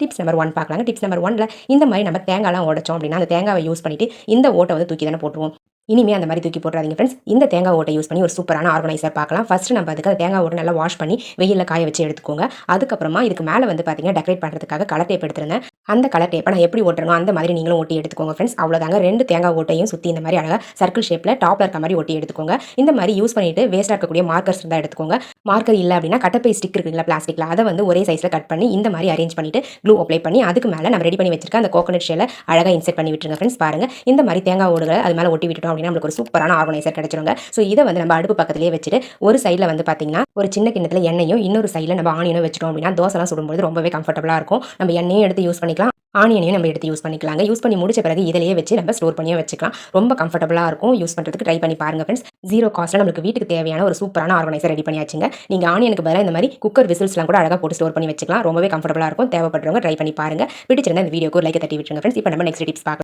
Tips number one பார்க்கலாங்க. Tips number ஒன்ல இந்த மாதிரி நம்ம தேங்காய்லாம் உடைச்சோம் அப்படின்னா அந்த தேங்காவை யூஸ் பண்ணிட்டு இந்த ஓட்டை வந்து தூக்கி தானே போட்டுருவோம். இனிமே அந்த மாதிரி தூக்கி போட்டுறாதீங்க ஃப்ரெண்ட்ஸ் இந்த தேங்காய் ஓட்டை யூஸ் பண்ணி ஒரு சூப்பரான ஆர்கனைசர் பார்க்கலாம். ஃபர்ஸ்ட் நம்ம அதுக்கு அந்த தேங்காய் ஓட்டை நல்லா வாஷ் பண்ணி வெயிலில் காய வச்சு எடுத்துக்கோங்க. அதுக்கப்புறமா இதுக்கு மேலே வந்து பார்த்தீங்கன்னா டெக்கரேட் பண்ணுறதுக்காக கலர் டேப் எடுத்துருந்தேன். அந்த கலர் டேப்பை நான் எப்படி ஓட்டுறனோ அந்த மாதிரி நீங்களும் ஓட்டி எடுத்துக்கோங்க ஃப்ரெண்ட்ஸ் அவ்வளோதாங்க ரெண்டு தேங்காய் ஓட்டையும் சுற்றி இந்த மாதிரி அழகாக சர்க்கிள் ஷேப்பில் டாப்ல இருக்க மாதிரி ஒட்டி எடுத்துக்கோங்க. இந்த மாதிரி யூஸ் பண்ணிட்டு வேஸ்ட்டாக இருக்கக்கூடிய மார்க்கர்ஸ் இருந்தால் எடுத்துக்கோங்க. மார்க்கர் இல்லை அப்படின்னா கட்டப்பை ஸ்டிக் இருக்குங்களா பிளாஸ்டிக்கில் அதை வந்து ஒரே சைஸில் கட் பண்ணி இந்த மாதிரி அரேஞ்ச் பண்ணிட்டு க்ளூ அப்ளை பண்ணி அதுக்கு மேலே நம்ம ரெடி பண்ணி வச்சிருக்க அந்த கோகனட் ஷேல அழகாக இன்செர்ட் பண்ணி விட்டுருங்க ஃப்ரெண்ட்ஸ் பாருங்க. இந்த மாதிரி தேங்காய் ஓடுகளை அது மேலே ஒட்டி விட்டுட்டோம் அப்படின்னா நம்மளுக்கு ஒரு சூப்பரான ஆர்கனைசர் கிடைச்சிருங்க. ஸோ இதை வந்து நம்ம அடுப்பு பக்கத்துலேயே வச்சுட்டு ஒரு சைடில் வந்து பார்த்தீங்கன்னா ஒரு சின்ன கிண்ணத்தில் எண்ணெயும் இன்னொரு சைடில் நம்ம ஆனியனும் வச்சிட்டோம் அப்படின்னா தோசைலாம் சுடும்போது ரொம்பவே கம்ஃபர்டபுளாக இருக்கும். நம்ம எண்ணெயும் எடுத்து யூஸ் பண்ணிக்கலாம். ஆனியனையும் நம்ம எடுத்து யூஸ் பண்ணிக்கலாங்க. யூஸ் பண்ணி முடிச்ச பிறகு இதிலேயே வச்சு நம்ம ஸ்டோர் பண்ணியே வச்சுக்கலாம். ரொம்ப கம்ஃபர்டபுளாக இருக்கும். யூஸ் பண்ணுறதுக்கு ட்ரை பண்ணி பாருங்க ஃப்ரெண்ட்ஸ் ஜீரோ காஸ்ட்டில் நம்மளுக்கு வீட்டுக்கு தேவையான ஒரு சூப்பரான ஆர்கனைசர் ரெடி பண்ணியாச்சுங்க. நீங்கள் ஆனியனுக்கு பதிலாக இந்த மாதிரி குக்கர் விசில்ஸ்லாம் கூட அழகாக போட்டு ஸ்டோர் பண்ணி வச்சுக்கலாம். ரொம்பவே கம்ஃபர்டபுளாக இருக்கும். தேவைப்படுறவங்க ட்ரை பண்ணி பாருங்க. பிடிச்சிருந்தா இந்த வீடியோக்கு ஒரு லைக் தட்டி விட்டுருங்க ஃப்ரெண்ட்ஸ் இப்போ நம்ம நெக்ஸ்ட் டிப்ஸ் பார்க்கலாம்.